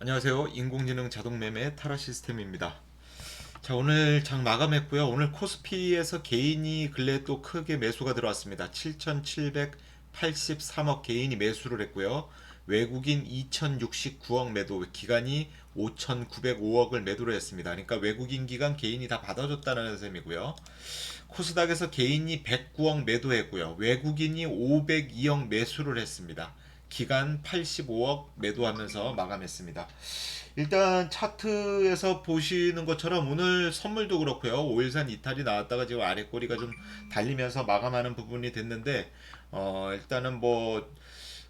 안녕하세요. 인공지능 자동매매 타라 시스템입니다. 자, 오늘 장 마감했고요. 오늘 코스피에서 개인이 근래 또 크게 매수가 들어왔습니다. 7,783억 개인이 매수를 했고요. 외국인 2,069억 매도, 기관이 5,905억을 매도를 했습니다. 그러니까 외국인 기관 개인이 다 받아줬다는 셈이고요. 코스닥에서 개인이 109억 매도했고요. 외국인이 502억 매수를 했습니다. 기간 85억 매도하면서 마감했습니다. 일단 차트에서 보시는 것처럼 오늘 선물도 그렇고요. 5일산 이탈이 나왔다가 지금 아래 꼬리가 좀 달리면서 마감하는 부분이 됐는데 어 일단은 뭐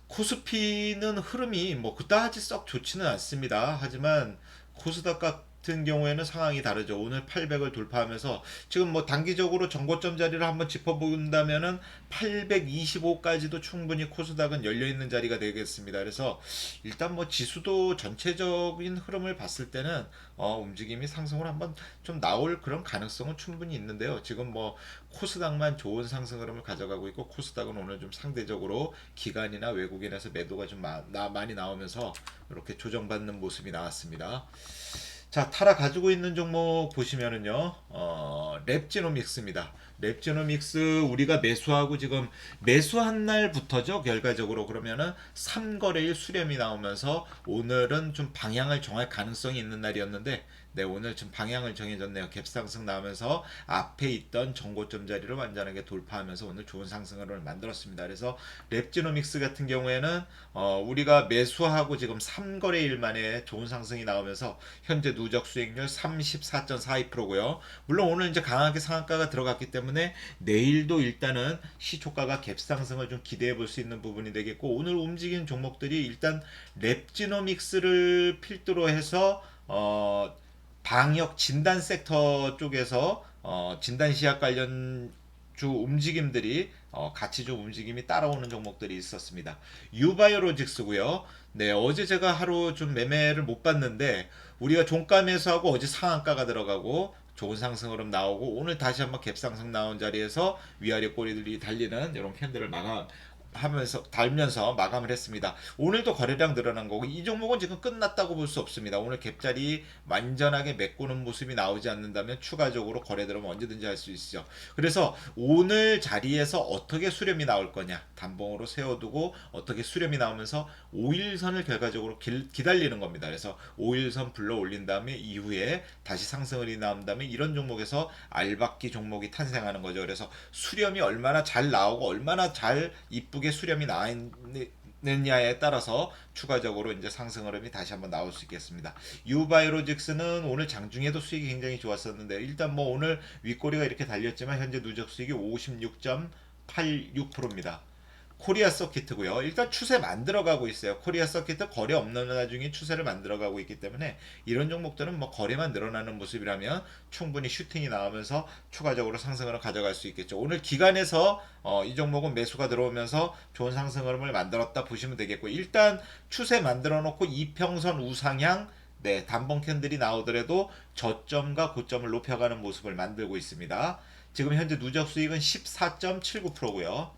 코스피는 흐름이 뭐 그다지 썩 좋지는 않습니다. 하지만 코스닥 같은 경우에는 상황이 다르죠. 오늘 800을 돌파하면서 지금 뭐 단기적으로 정고점 자리를 한번 짚어본다면은 825까지도 충분히 코스닥은 열려 있는 자리가 되겠습니다. 그래서 일단 뭐 지수도 전체적인 흐름을 봤을 때는 어, 움직임이 상승을 한번 좀 나올 그런 가능성은 충분히 있는데요. 지금 뭐 코스닥만 좋은 상승 흐름을 가져가고 있고 코스닥은 오늘 좀 상대적으로 기관이나 외국인에서 매도가 좀 마, 나, 많이 나오면서 이렇게 조정받는 모습이 나왔습니다. 자, 타라 가지고 있는 종목 보시면은요, 어, 랩지노믹스입니다. 랩지노믹스 우리가 매수하고 지금 매수한 날부터죠, 결과적으로 그러면은 3거래일 수렴이 나오면서 오늘은 좀 방향을 정할 가능성이 있는 날이었는데, 네, 오늘 좀 방향을 정해졌네요. 갭상승 나오면서 앞에 있던 정고점 자리를 완전하게 돌파하면서 오늘 좋은 상승을 만들었습니다. 그래서 랩지노믹스 같은 경우에는 어, 우리가 매수하고 지금 3거래일 만에 좋은 상승이 나오면서 현재 누적 수익률 34.42%고요. 물론 오늘 이제 강하게 상한가가 들어갔기 때문에 내일도 일단은 시초가가 갭상승을 좀 기대해 볼 수 있는 부분이 되겠고 오늘 움직이는 종목들이 일단 랩지노믹스를 필두로 해서 어 방역 진단 섹터 쪽에서 어, 진단 시약 관련 주 움직임들이 어, 같이 좀 움직임이 따라오는 종목들이 있었습니다. 유바이오로직스고요. 네, 어제 제가 하루 좀 매매를 못 봤는데 우리가 종가 매수하고 어제 상한가가 들어가고 좋은 상승 흐름 나오고 오늘 다시 한번 갭상승 나온 자리에서 위아래 꼬리들이 달리는 이런 캔들을 마감 하면서 달면서 마감을 했습니다. 오늘도 거래량 늘어난 거고 이 종목은 지금 끝났다고 볼 수 없습니다. 오늘 갭자리 완전하게 메꾸는 모습이 나오지 않는다면 추가적으로 거래 들어면 언제든지 할 수 있죠. 그래서 오늘 자리에서 어떻게 수렴이 나올 거냐 단봉으로 세워두고 어떻게 수렴이 나오면서 5일선을 결과적으로 기, 기다리는 겁니다. 그래서 5일선 불러 올린 다음에 이후에 다시 상승을 나온 다음에 이런 종목에서 알박기 종목이 탄생하는 거죠. 그래서 수렴이 얼마나 잘 나오고 얼마나 잘 이쁘게 수렴이 나느냐에 따라서 추가적으로 이제 상승 흐름이 다시 한번 나올 수 있겠습니다. 유바이로직스는 오늘 장중에도 수익이 굉장히 좋았었는데 일단 뭐 오늘 윗꼬리가 이렇게 달렸지만 현재 누적 수익이 56.86%입니다. 코리아 서킷고요. 일단 추세 만들어가고 있어요. 코리아 서킷 거래 없는 나중에 추세를 만들어가고 있기 때문에 이런 종목들은 뭐 거래만 늘어나는 모습이라면 충분히 슈팅이 나오면서 추가적으로 상승을 가져갈 수 있겠죠. 오늘 기간에서 어, 이 종목은 매수가 들어오면서 좋은 상승 흐름을 만들었다 보시면 되겠고 일단 추세 만들어 놓고 이평선 우상향 네, 단봉 캔들이 나오더라도 저점과 고점을 높여가는 모습을 만들고 있습니다. 지금 현재 누적 수익은 14.79%고요.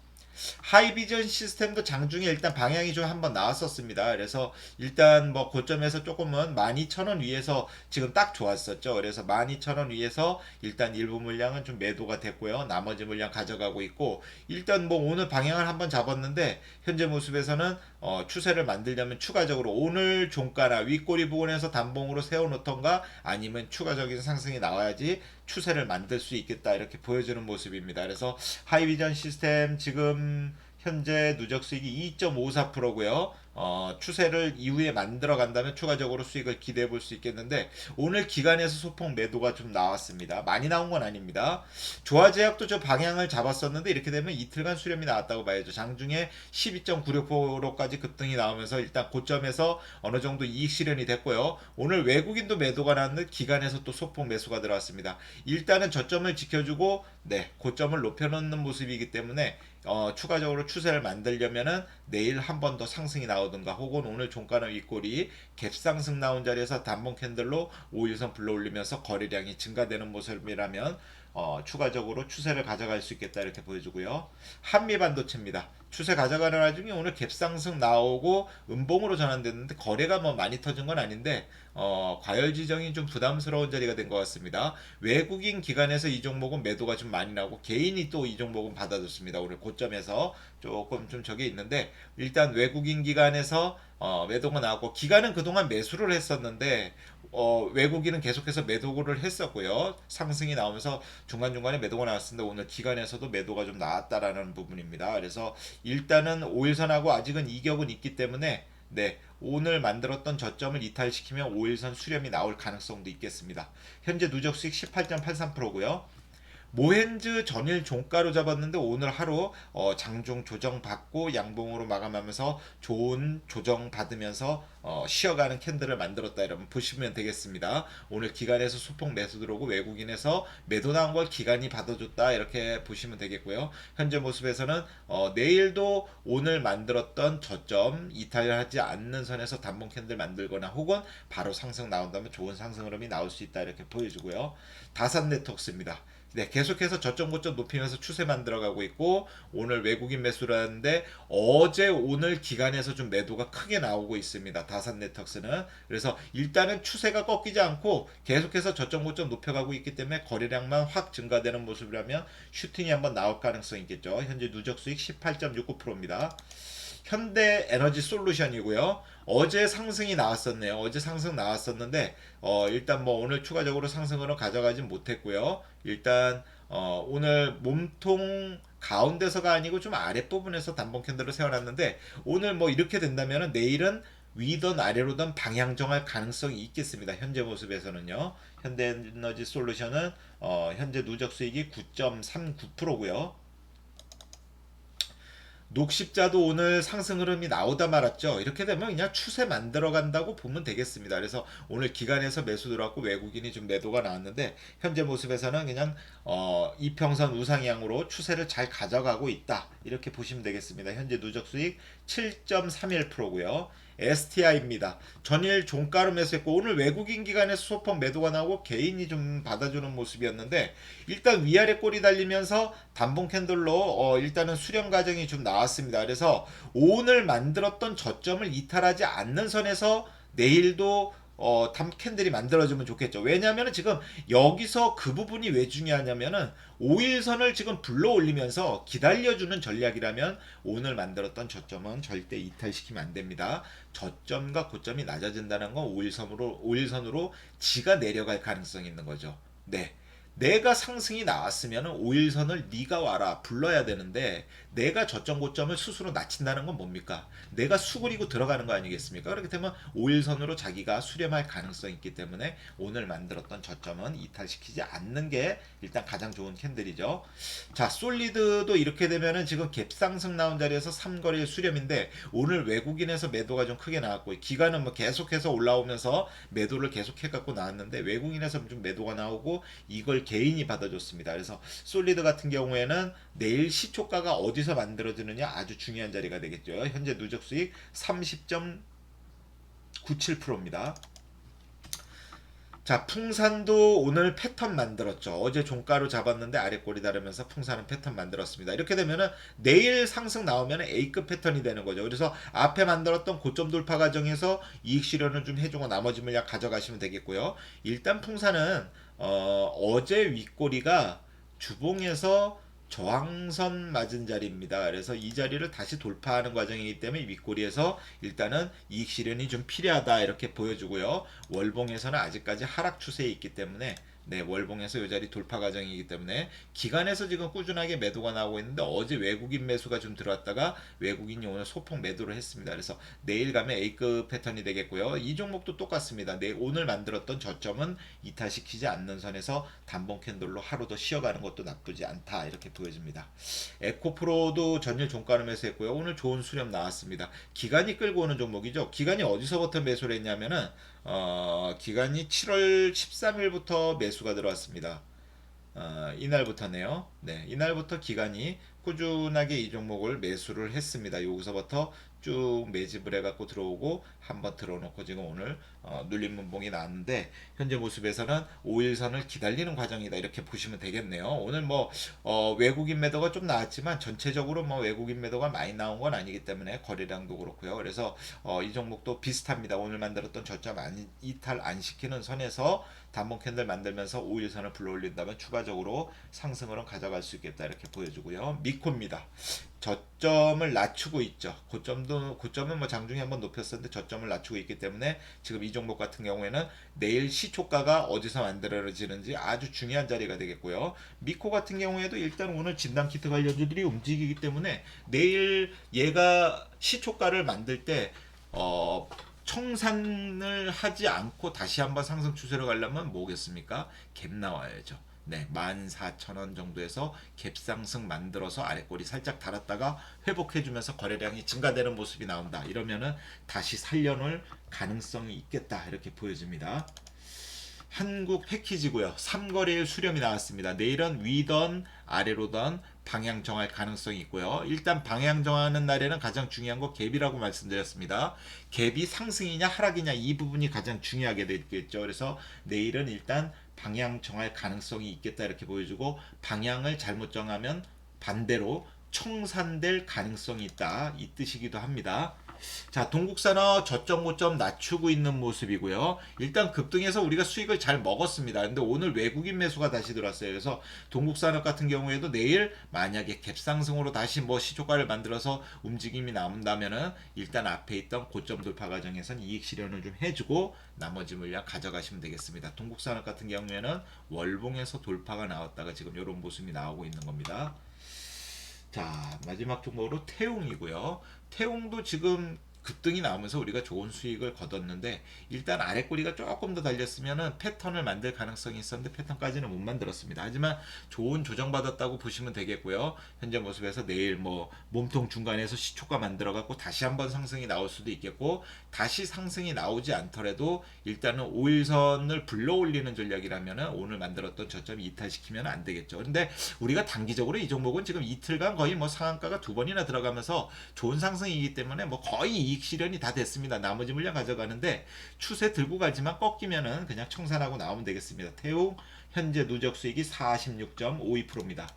하이비전 시스템도 장중에 일단 방향이 좀 한번 나왔었습니다. 그래서 일단 뭐 고점에서 조금은 12,000원 위에서 지금 딱 좋았었죠. 그래서 12,000원 위에서 일단 일부 물량은 좀 매도가 됐고요. 나머지 물량 가져가고 있고 일단 뭐 오늘 방향을 한번 잡았는데 현재 모습에서는 어, 추세를 만들려면 추가적으로 오늘 종가나 윗꼬리 부분에서 단봉으로 세워놓던가 아니면 추가적인 상승이 나와야지 추세를 만들 수 있겠다 이렇게 보여주는 모습입니다. 그래서 하이비전 시스템 지금 현재 누적 수익이 2.54%고요. 어, 추세를 이후에 만들어 간다면 추가적으로 수익을 기대해 볼 수 있겠는데 오늘 기간에서 소폭 매도가 좀 나왔습니다. 많이 나온 건 아닙니다. 조화제약도 저 방향을 잡았었는데 이렇게 되면 이틀간 수렴이 나왔다고 봐야죠. 장중에 12.96%까지 급등이 나오면서 일단 고점에서 어느 정도 이익 실현이 됐고요. 오늘 외국인도 매도가 났는 기간에서 또 소폭 매수가 들어왔습니다. 일단은 저점을 지켜주고 네 고점을 높여놓는 모습이기 때문에 어, 추가적으로 추세를 만들려면은 내일 한 번 더 상승이 나오든가 혹은 오늘 종가는 윗골이 갭상승 나온 자리에서 단봉 캔들로 5일선 불러 올리면서 거래량이 증가되는 모습이라면 어, 추가적으로 추세를 가져갈 수 있겠다 이렇게 보여주고요. 한미 반도체입니다. 추세 가져가는 와중에 오늘 갭상승 나오고 음봉으로 전환됐는데 거래가 뭐 많이 터진 건 아닌데 어, 과열 지정이 좀 부담스러운 자리가 된 것 같습니다. 외국인 기관에서 이 종목은 매도가 좀 많이 나오고 개인이 또 이 종목은 받아줬습니다. 오늘 고점에서 조금 좀 저게 있는데 일단 외국인 기관에서 어, 매도가 나왔고 기관은 그동안 매수를 했었는데 어, 외국인은 계속해서 매도를 했었고요. 상승이 나오면서 중간중간에 매도가 나왔는데 오늘 기관에서도 매도가 좀 나왔다라는 부분입니다. 그래서 일단은 5일선하고 아직은 이격은 있기 때문에 네, 오늘 만들었던 저점을 이탈시키면 5일선 수렴이 나올 가능성도 있겠습니다. 현재 누적 수익 18.83%고요. 모헨즈 전일 종가로 잡았는데 오늘 하루 어, 장중 조정 받고 양봉으로 마감하면서 좋은 조정 받으면서 어, 쉬어가는 캔들을 만들었다 이러면 보시면 되겠습니다. 오늘 기관에서 소폭 매수 들어오고 외국인에서 매도 나온 걸 기관이 받아줬다 이렇게 보시면 되겠고요. 현재 모습에서는 어, 내일도 오늘 만들었던 저점 이탈하지 않는 선에서 단봉 캔들 만들거나 혹은 바로 상승 나온다면 좋은 상승 흐름이 나올 수 있다 이렇게 보여주고요. 다산 네트워크스입니다. 네, 계속해서 저점 고점 높이면서 추세 만들어가고 있고 오늘 외국인 매수라는데 어제 오늘 기간에서 좀 매도가 크게 나오고 있습니다. 다산 네트워크스는 그래서 일단은 추세가 꺾이지 않고 계속해서 저점 고점 높여가고 있기 때문에 거래량만 확 증가되는 모습이라면 슈팅이 한번 나올 가능성이 있겠죠. 현재 누적 수익 18.69%입니다. 현대 에너지 솔루션이고요. 어제 상승이 나왔었네요. 어제 상승 나왔었는데 어, 일단 뭐 오늘 추가적으로 상승으로 가져가진 못했고요. 일단 어, 오늘 몸통 가운데서가 아니고 좀 아랫부분에서 단봉 캔들을 세워놨는데 오늘 뭐 이렇게 된다면 내일은 위든 아래로든 방향 정할 가능성이 있겠습니다. 현재 모습에서는요. 현대에너지 솔루션은 어, 현재 누적 수익이 9.39%고요. 녹십자도 오늘 상승 흐름이 나오다 말았죠. 이렇게 되면 그냥 추세 만들어 간다고 보면 되겠습니다. 그래서 오늘 기간에서 매수 들어왔고 외국인이 좀 매도가 나왔는데 현재 모습에서는 그냥 어, 이평선 우상향으로 추세를 잘 가져가고 있다. 이렇게 보시면 되겠습니다. 현재 누적 수익 7.31%고요. STI입니다. 전일 종가로 매수했고 오늘 외국인 기관에서 소폭 매도가 나오고 개인이 좀 받아주는 모습이었는데 일단 위아래 꼬리 달리면서 단봉 캔들로 어 일단은 수렴 과정이 좀 나왔습니다. 그래서 오늘 만들었던 저점을 이탈하지 않는 선에서 내일도 어, 담 캔들이 만들어지면 좋겠죠. 왜냐하면 지금 여기서 그 부분이 왜 중요하냐면은 5일선을 지금 불러 올리면서 기다려주는 전략이라면 오늘 만들었던 저점은 절대 이탈시키면 안 됩니다. 저점과 고점이 낮아진다는 건 5일선으로 5일선으로 지가 내려갈 가능성이 있는 거죠. 네. 내가 상승이 나왔으면 5일선을 네가 와라 불러야 되는데 내가 저점 고점을 스스로 낮춘다는 건 뭡니까? 내가 수그리고 들어가는 거 아니겠습니까? 그렇게 되면 5일선으로 자기가 수렴할 가능성이 있기 때문에 오늘 만들었던 저점은 이탈시키지 않는 게 일단 가장 좋은 캔들이죠. 자, 솔리드도 이렇게 되면은 지금 갭상승 나온 자리에서 3거리 수렴인데 오늘 외국인에서 매도가 좀 크게 나왔고 기간은 뭐 계속해서 올라오면서 매도를 계속해 갖고 나왔는데 외국인에서 좀 매도가 나오고 이걸 개인이 받아줬습니다. 그래서 솔리드 같은 경우에는 내일 시초가가 어디서 만들어지느냐 아주 중요한 자리가 되겠죠. 현재 누적 수익 30.97%입니다. 자, 풍산도 오늘 패턴 만들었죠. 어제 종가로 잡았는데 아래 꼬리 다르면서 풍산은 패턴 만들었습니다. 이렇게 되면은 내일 상승 나오면 A급 패턴이 되는 거죠. 그래서 앞에 만들었던 고점 돌파 과정에서 이익 실현을 좀 해주고 나머지 물량 가져가시면 되겠고요. 일단 풍산은 어, 어제 윗꼬리가 주봉에서 저항선 맞은 자리입니다. 그래서 이 자리를 다시 돌파하는 과정이기 때문에 윗꼬리에서 일단은 이익 실현이 좀 필요하다 이렇게 보여주고요. 월봉에서는 아직까지 하락 추세에 있기 때문에 네, 월봉에서 이 자리 돌파 과정이기 때문에 기간에서 지금 꾸준하게 매도가 나오고 있는데 어제 외국인 매수가 좀 들어왔다가 외국인이 오늘 소폭 매도를 했습니다. 그래서 내일 가면 A급 패턴이 되겠고요. 이 종목도 똑같습니다. 내 오늘 만들었던 저점은 이탈시키지 않는 선에서 단봉 캔들로 하루 더 쉬어가는 것도 나쁘지 않다 이렇게 보여집니다. 에코프로도 전일 종가를 매수했고요. 오늘 좋은 수렴 나왔습니다. 기간이 끌고 오는 종목이죠. 기간이 어디서부터 매수를 했냐면은 어, 기간이 7월 13일부터 매수가 들어왔습니다. 어, 이날부터네요. 네, 이날부터 기간이 꾸준하게 이 종목을 매수를 했습니다. 여기서부터 쭉 매집을 해갖고 들어오고 한번 들어놓고 지금 오늘 어, 눌림 문봉이 나왔는데 현재 모습에서는 5일선을 기다리는 과정이다 이렇게 보시면 되겠네요. 오늘 뭐 어, 외국인 매도가 좀 나왔지만 전체적으로 뭐 외국인 매도가 많이 나온 건 아니기 때문에 거래량도 그렇고요. 그래서 어, 이 종목도 비슷합니다. 오늘 만들었던 저점 안, 이탈 안 시키는 선에서 단봉 캔들 만들면서 5일선을 불러올린다면 추가적으로 상승으로 가져갈 수 있겠다 이렇게 보여주고요. 미코입니다. 저점을 낮추고 있죠. 고점도 고점은 뭐 장중에 한번 높였었는데 저점을 낮추고 있기 때문에 지금 이 종목 같은 경우에는 내일 시초가가 어디서 만들어지는지 아주 중요한 자리가 되겠고요. 미코 같은 경우에도 일단 오늘 진단 키트 관련주들이 움직이기 때문에 내일 얘가 시초가를 만들 때 어, 청산을 하지 않고 다시 한번 상승 추세로 가려면 뭐겠습니까? 갭 나와야죠. 네, 14,000원 정도에서 갭 상승 만들어서 아래꼬리 살짝 달았다가 회복해주면서 거래량이 증가되는 모습이 나온다. 이러면은 다시 살려놓을 가능성이 있겠다. 이렇게 보여집니다. 한국 패키지고요. 삼거래일 수렴이 나왔습니다. 내일은 위던 아래로던 방향 정할 가능성이 있고요. 일단 방향 정하는 날에는 가장 중요한 거 갭이라고 말씀드렸습니다. 갭이 상승이냐 하락이냐 이 부분이 가장 중요하게 되겠죠. 그래서 내일은 일단 방향 정할 가능성이 있겠다 이렇게 보여주고 방향을 잘못 정하면 반대로 청산될 가능성이 있다 이 뜻이기도 합니다. 자, 동국산업 저점 고점 낮추고 있는 모습이고요. 일단 급등해서 우리가 수익을 잘 먹었습니다. 근데 오늘 외국인 매수가 다시 들어왔어요. 그래서 동국산업 같은 경우에도 내일 만약에 갭상승으로 다시 뭐 시초가를 만들어서 움직임이 나온다면은 일단 앞에 있던 고점 돌파 과정에선 이익 실현을 좀 해주고 나머지 물량 가져가시면 되겠습니다. 동국산업 같은 경우에는 월봉에서 돌파가 나왔다가 지금 이런 모습이 나오고 있는 겁니다. 자 마지막 종목으로 태웅이고요. 태웅도 지금 급등이 나오면서 우리가 좋은 수익을 거뒀는데 일단 아래 꼬리가 조금 더 달렸으면은 패턴을 만들 가능성이 있었는데 패턴까지는 못 만들었습니다. 하지만 좋은 조정 받았다고 보시면 되겠고요. 현재 모습에서 내일 뭐 몸통 중간에서 시초가 만들어 갖고 다시 한번 상승이 나올 수도 있겠고 다시 상승이 나오지 않더라도 일단은 5일선을 불러 올리는 전략이라면은 오늘 만들었던 저점이 이탈시키면 안 되겠죠. 근데 우리가 단기적으로 이 종목은 지금 이틀간 거의 뭐 상한가가 두 번이나 들어가면서 좋은 상승이기 때문에 뭐 거의 이익 실현이 다 됐습니다. 나머지 물량 가져가는데 추세 들고 가지만 꺾이면은 그냥 청산하고 나오면 되겠습니다. 태웅 현재 누적 수익이 46.52%입니다.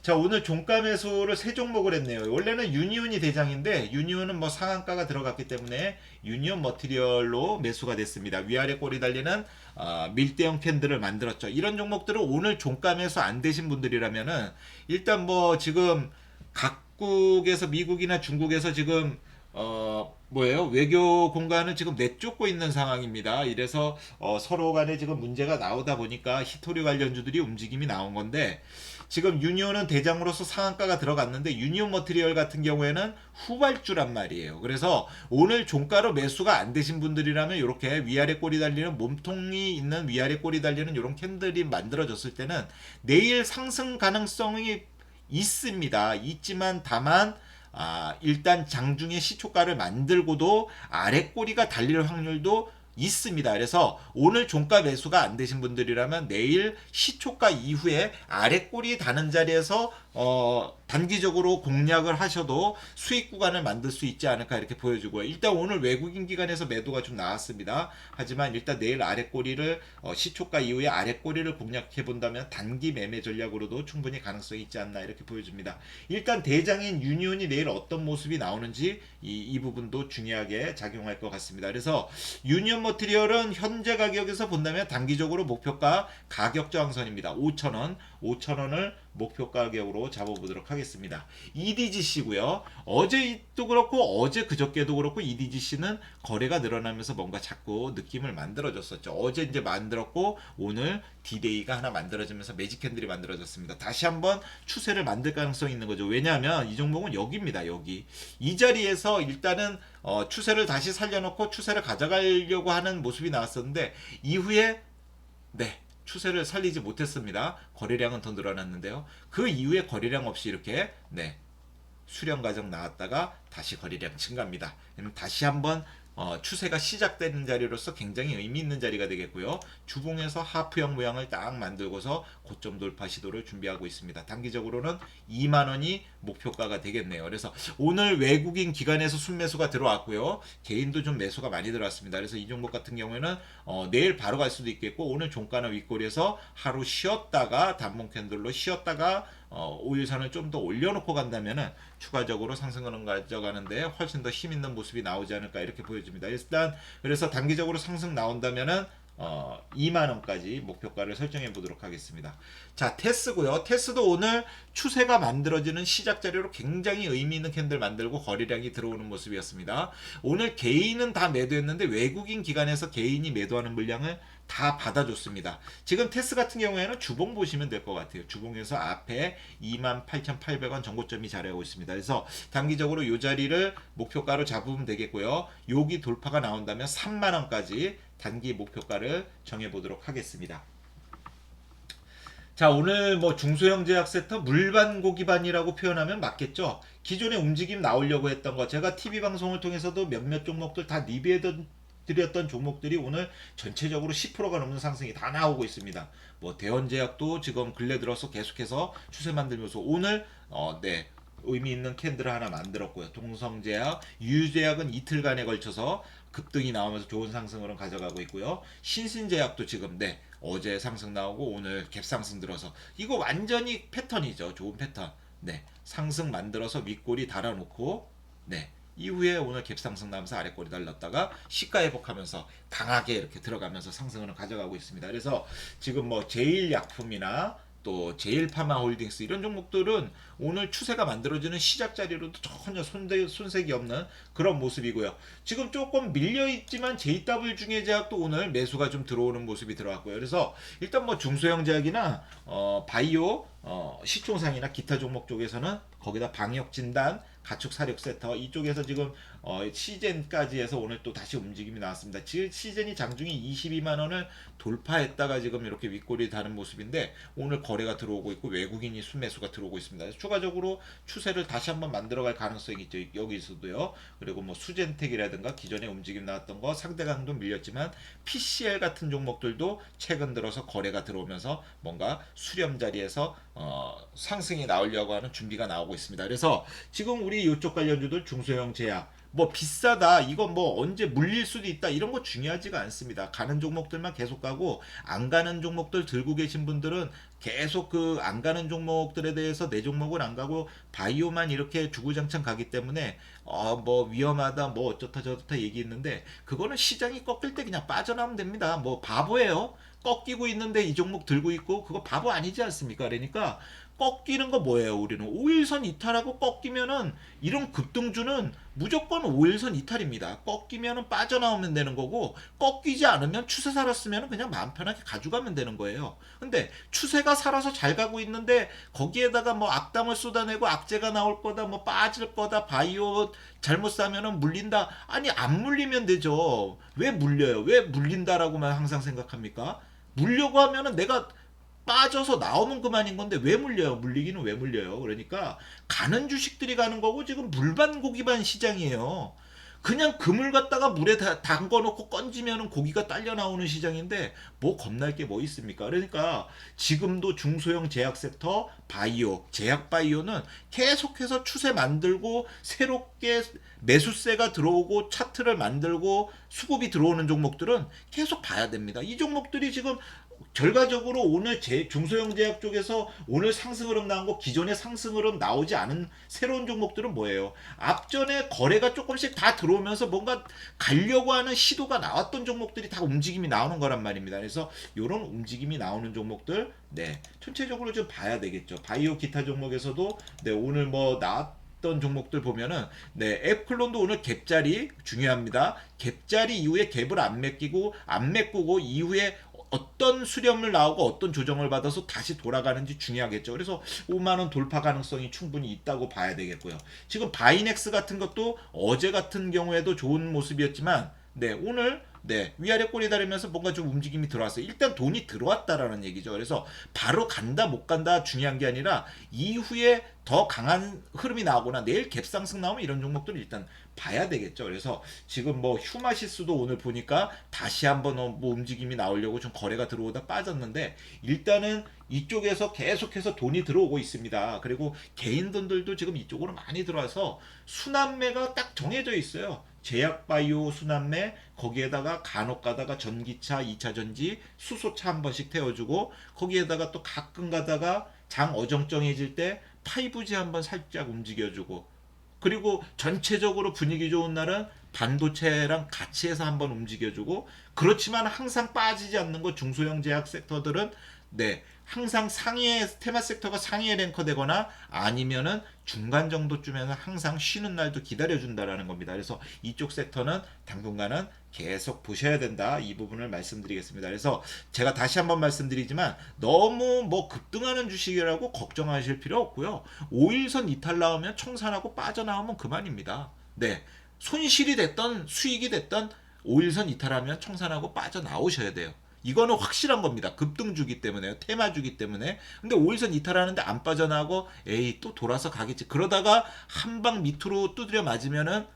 자 오늘 종가 매수를 세 종목을 했네요. 원래는 유니온이 대장인데 유니온은 뭐 상한가가 들어갔기 때문에 유니온 머티리얼로 매수가 됐습니다. 위아래 꼬리 달리는 어, 밀대형 캔들을 만들었죠. 이런 종목들은 오늘 종가 매수 안 되신 분들이라면은 일단 뭐 지금 각국에서 미국이나 중국에서 지금 어 뭐예요 외교 공간을 지금 내쫓고 있는 상황입니다. 이래서 어, 서로 간에 지금 문제가 나오다 보니까 히토리 관련주들이 움직임이 나온 건데 지금 유니온은 대장으로서 상한가가 들어갔는데 유니온 머티리얼 같은 경우에는 후발주란 말이에요. 그래서 오늘 종가로 매수가 안 되신 분들이라면 이렇게 위아래 꼬리 달리는 몸통이 있는 위아래 꼬리 달리는 이런 캔들이 만들어졌을 때는 내일 상승 가능성이 있습니다. 있지만 다만 아, 일단 장중에 시초가를 만들고도 아래 꼬리가 달릴 확률도 있습니다. 그래서 오늘 종가 매수가 안 되신 분들이라면 내일 시초가 이후에 아래 꼬리 다는 자리에서 어, 단기적으로 공략을 하셔도 수익 구간을 만들 수 있지 않을까 이렇게 보여주고요. 일단 오늘 외국인 기관에서 매도가 좀 나왔습니다. 하지만 일단 내일 아래 꼬리를 어, 시초가 이후에 아래 꼬리를 공략해 본다면 단기 매매 전략으로도 충분히 가능성이 있지 않나 이렇게 보여줍니다. 일단 대장인 유니온이 내일 어떤 모습이 나오는지 이, 이 부분도 중요하게 작용할 것 같습니다. 그래서 유니온 머티리얼은 현재 가격에서 본다면 단기적으로 목표가 가격 저항선입니다. 5,000원, 5,000원을 목표 가격으로 잡아보도록 하겠습니다. EDGC고요. 어제도 그렇고 어제 그저께도 그렇고 EDGC는 거래가 늘어나면서 뭔가 자꾸 느낌을 만들어줬었죠. 어제 이제 만들었고 오늘 D-Day가 하나 만들어지면서 매직 캔들이 만들어졌습니다. 다시 한번 추세를 만들 가능성이 있는 거죠. 왜냐하면 이 종목은 여기입니다. 여기 이 자리에서 일단은 어, 추세를 다시 살려놓고 추세를 가져가려고 하는 모습이 나왔었는데 이후에 네 추세를 살리지 못했습니다. 거래량은 더 늘어났는데요. 그 이후에 거래량 없이 이렇게 네 수렴 과정 나왔다가 다시 거래량 증가합니다. 그럼 다시 한번 어, 추세가 시작되는 자리로서 굉장히 의미 있는 자리가 되겠고요. 주봉에서 하프형 모양을 딱 만들고서 고점 돌파 시도를 준비하고 있습니다. 단기적으로는 2만 원이 목표가가 되겠네요. 그래서 오늘 외국인 기관에서 순매수가 들어왔고요. 개인도 좀 매수가 많이 들어왔습니다. 그래서 이 종목 같은 경우에는 어, 내일 바로 갈 수도 있겠고 오늘 종가나 윗골에서 하루 쉬었다가 단봉 캔들로 쉬었다가 어, 5일선을 좀 더 올려놓고 간다면은 추가적으로 상승을 가져가는데 훨씬 더 힘 있는 모습이 나오지 않을까 이렇게 보여집니다. 일단 그래서 단기적으로 상승 나온다면은 어, 2만 원까지 목표가를 설정해 보도록 하겠습니다. 자, 테스고요. 테스도 오늘 추세가 만들어지는 시작 자리로 굉장히 의미 있는 캔들 만들고 거래량이 들어오는 모습이었습니다. 오늘 개인은 다 매도했는데 외국인 기관에서 개인이 매도하는 물량을 다 받아줬습니다. 지금 테스 같은 경우에는 주봉 보시면 될 것 같아요. 주봉에서 앞에 28,800원 정고점이 자리하고 있습니다. 그래서 단기적으로 이 자리를 목표가로 잡으면 되겠고요. 여기 돌파가 나온다면 3만 원까지 단기 목표가를 정해 보도록 하겠습니다. 자 오늘 뭐 중소형 제약 세터 물반 고 기반이라고 표현하면 맞겠죠. 기존의 움직임 나오려고 했던 거 제가 TV 방송을 통해서도 몇몇 종목들 다 리뷰해 드렸던 종목들이 오늘 전체적으로 10%가 넘는 상승이 다 나오고 있습니다. 뭐 대원제약도 지금 근래 들어서 계속해서 추세 만들면서 오늘 어네 의미 있는 캔들을 하나 만들었고요. 동성제약, 유유제약은 이틀간에 걸쳐서 급등이 나오면서 좋은 상승으로 가져가고 있고요. 신신제약도 지금 네 어제 상승 나오고 오늘 갭 상승 들어서 이거 완전히 패턴이죠. 좋은 패턴. 네 상승 만들어서 윗골이 달아놓고 네 이후에 오늘 갭 상승 나면서 아래골이 달렸다가 시가 회복하면서 강하게 이렇게 들어가면서 상승을 가져가고 있습니다. 그래서 지금 뭐 제일약품이나 또 제일파마홀딩스 이런 종목들은 오늘 추세가 만들어지는 시작 자리로도 전혀 손대, 손색이 없는 그런 모습이고요. 지금 조금 밀려 있지만 JW 중해제약도 오늘 매수가 좀 들어오는 모습이 들어왔고요. 그래서 일단 뭐 중소형 제약이나 어, 바이오 어, 시총상이나 기타 종목 쪽에서는 거기다 방역 진단 가축 사육 세터 이쪽에서 지금 어, 시젠까지 해서 오늘 또 다시 움직임이 나왔습니다. 지금 시젠이 장중에 22만 원을 돌파했다가 지금 이렇게 윗골이 다는 모습인데 오늘 거래가 들어오고 있고 외국인이 순매수가 들어오고 있습니다. 추가적으로 추세를 다시 한번 만들어갈 가능성이 있죠. 여기서도요. 그리고 뭐 수젠텍이라든가 기존에 움직임 나왔던 거 상대강도 밀렸지만 PCL 같은 종목들도 최근 들어서 거래가 들어오면서 뭔가 수렴 자리에서 어, 상승이 나오려고 하는 준비가 나오고 있습니다. 그래서 지금 우리 이쪽 관련주들 중소형 제약 뭐 비싸다 이거 뭐 언제 물릴 수도 있다 이런 거 중요하지가 않습니다. 가는 종목들만 계속 가고 안 가는 종목들 들고 계신 분들은 계속 그 안 가는 종목들에 대해서 내 종목을 안 가고 바이오만 이렇게 주구장창 가기 때문에 어 뭐 위험하다 뭐 어쩌다 저쩌다 얘기했는데 그거는 시장이 꺾일 때 그냥 빠져나오면 됩니다. 뭐 바보예요. 꺾이고 있는데 이 종목 들고 있고 그거 바보 아니지 않습니까? 그러니까 꺾이는 거 뭐예요? 우리는 5일선 이탈하고 꺾이면은 이런 급등주는 무조건 5일선 이탈입니다. 꺾이면은 빠져나오면 되는 거고 꺾이지 않으면 추세 살았으면 그냥 마음 편하게 가져가면 되는 거예요. 근데 추세가 살아서 잘 가고 있는데 거기에다가 뭐 악담을 쏟아내고 악재가 나올 거다 뭐 빠질 거다 바이오 잘못 사면은 물린다. 아니 안 물리면 되죠. 왜 물려요? 왜 물린다라고만 항상 생각합니까? 물려고 하면은 내가 빠져서 나오면 그만인 건데 왜 물려요? 물리기는 왜 물려요? 그러니까 가는 주식들이 가는 거고 지금 물반 고기반 시장이에요. 그냥 그물 갖다가 물에 다 담궈 놓고 건지면은 고기가 딸려 나오는 시장인데 뭐 겁날 게 뭐 있습니까? 그러니까 지금도 중소형 제약 섹터 바이오, 제약 바이오는 계속해서 추세 만들고 새롭게 매수세가 들어오고 차트를 만들고 수급이 들어오는 종목들은 계속 봐야 됩니다. 이 종목들이 지금 결과적으로 오늘 제 중소형 제약 쪽에서 오늘 상승 흐름 나온 거 기존의 상승 흐름 나오지 않은 새로운 종목들은 뭐예요? 앞전에 거래가 조금씩 다 들어오면서 뭔가 가려고 하는 시도가 나왔던 종목들이 다 움직임이 나오는 거란 말입니다. 그래서 이런 움직임이 나오는 종목들 네 전체적으로 좀 봐야 되겠죠. 바이오 기타 종목에서도 네 오늘 뭐 나왔 던 종목들 보면은 네 앱클론도 오늘 갭자리 중요합니다. 갭자리 이후에 갭을 안 메끼고 안 메꾸고 이후에 어떤 수렴을 나오고 어떤 조정을 받아서 다시 돌아가는지 중요하겠죠. 그래서 5만 원 돌파 가능성이 충분히 있다고 봐야 되겠고요. 지금 바이넥스 같은 것도 어제 같은 경우에도 좋은 모습이었지만 네, 오늘 네, 위아래 꼬리 다리면서 뭔가 좀 움직임이 들어왔어요. 일단 돈이 들어왔다라는 얘기죠. 그래서 바로 간다 못 간다 중요한 게 아니라 이후에 더 강한 흐름이 나오거나 내일 갭 상승 나오면 이런 종목들은 일단 봐야 되겠죠. 그래서 지금 뭐 휴마시스도 오늘 보니까 다시 한번 어, 뭐 움직임이 나오려고 좀 거래가 들어오다 빠졌는데 일단은 이쪽에서 계속해서 돈이 들어오고 있습니다. 그리고 개인 돈들도 지금 이쪽으로 많이 들어와서 순환매가 딱 정해져 있어요. 제약바이오 순환매 거기에다가 간혹 가다가 전기차, 2차 전지, 수소차 한 번씩 태워주고 거기에다가 또 가끔 가다가 장 어정쩡해질 때 5G 한 번 살짝 움직여주고. 그리고 전체적으로 분위기 좋은 날은 반도체랑 같이 해서 한번 움직여주고. 그렇지만 항상 빠지지 않는 거 중소형 제약 섹터들은 네 항상 상위에 테마 섹터가 상위에 랭커되거나 아니면은 중간 정도쯤에는 항상 쉬는 날도 기다려준다라는 겁니다. 그래서 이쪽 섹터는 당분간은 계속 보셔야 된다 이 부분을 말씀드리겠습니다. 그래서 제가 다시 한번 말씀드리지만 너무 뭐 급등하는 주식이라고 걱정하실 필요 없고요. 5일선 이탈 나오면 청산하고 빠져나오면 그만입니다. 네. 손실이 됐던 수익이 됐던 5일선 이탈하면 청산하고 빠져나오셔야 돼요. 이거는 확실한 겁니다. 급등주기 때문에요. 테마주기 때문에. 근데 5일선 이탈하는데 안 빠져나고 에이 또 돌아서 가겠지. 그러다가 한 방 밑으로 두드려 맞으면은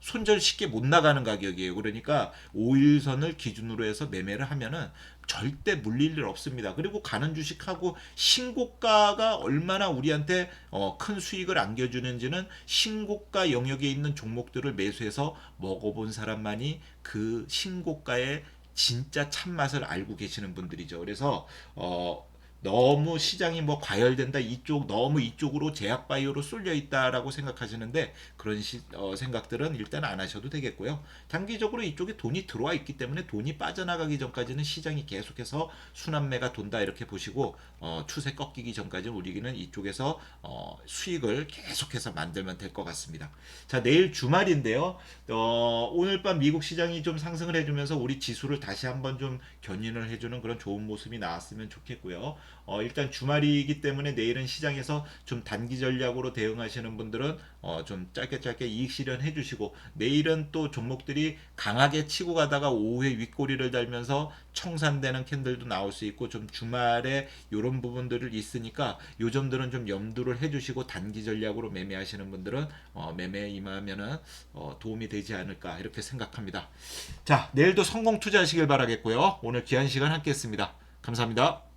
손절 쉽게 못 나가는 가격이에요. 그러니까 5일선을 기준으로 해서 매매를 하면은 절대 물릴 일 없습니다. 그리고 가는 주식하고 신고가가 얼마나 우리한테 어, 큰 수익을 안겨주는지는 신고가 영역에 있는 종목들을 매수해서 먹어본 사람만이 그 신고가의 진짜 참맛을 알고 계시는 분들이죠. 그래서 어, 너무 시장이 뭐 과열된다 이쪽 너무 이쪽으로 제약 바이오로 쏠려 있다라고 생각하시는데 그런 시, 어, 생각들은 일단 안 하셔도 되겠고요. 단기적으로 이쪽에 돈이 들어와 있기 때문에 돈이 빠져나가기 전까지는 시장이 계속해서 순환매가 돈다 이렇게 보시고 어, 추세 꺾이기 전까지는 우리는 이쪽에서 어, 수익을 계속해서 만들면 될 것 같습니다. 자 내일 주말인데요. 어, 오늘 밤 미국 시장이 좀 상승을 해주면서 우리 지수를 다시 한번 좀 견인을 해주는 그런 좋은 모습이 나왔으면 좋겠고요. 어, 일단 주말이기 때문에 내일은 시장에서 좀 단기 전략으로 대응하시는 분들은 어, 좀 짧게 짧게 이익 실현해 주시고 내일은 또 종목들이 강하게 치고 가다가 오후에 윗꼬리를 달면서 청산되는 캔들도 나올 수 있고 좀 주말에 이런 부분들을 있으니까 요 점들은 좀 염두를 해 주시고 단기 전략으로 매매하시는 분들은 어, 매매에 임하면은 어, 도움이 되지 않을까 이렇게 생각합니다. 자 내일도 성공 투자하시길 바라겠고요. 오늘 귀한 시간 함께 했습니다. 감사합니다.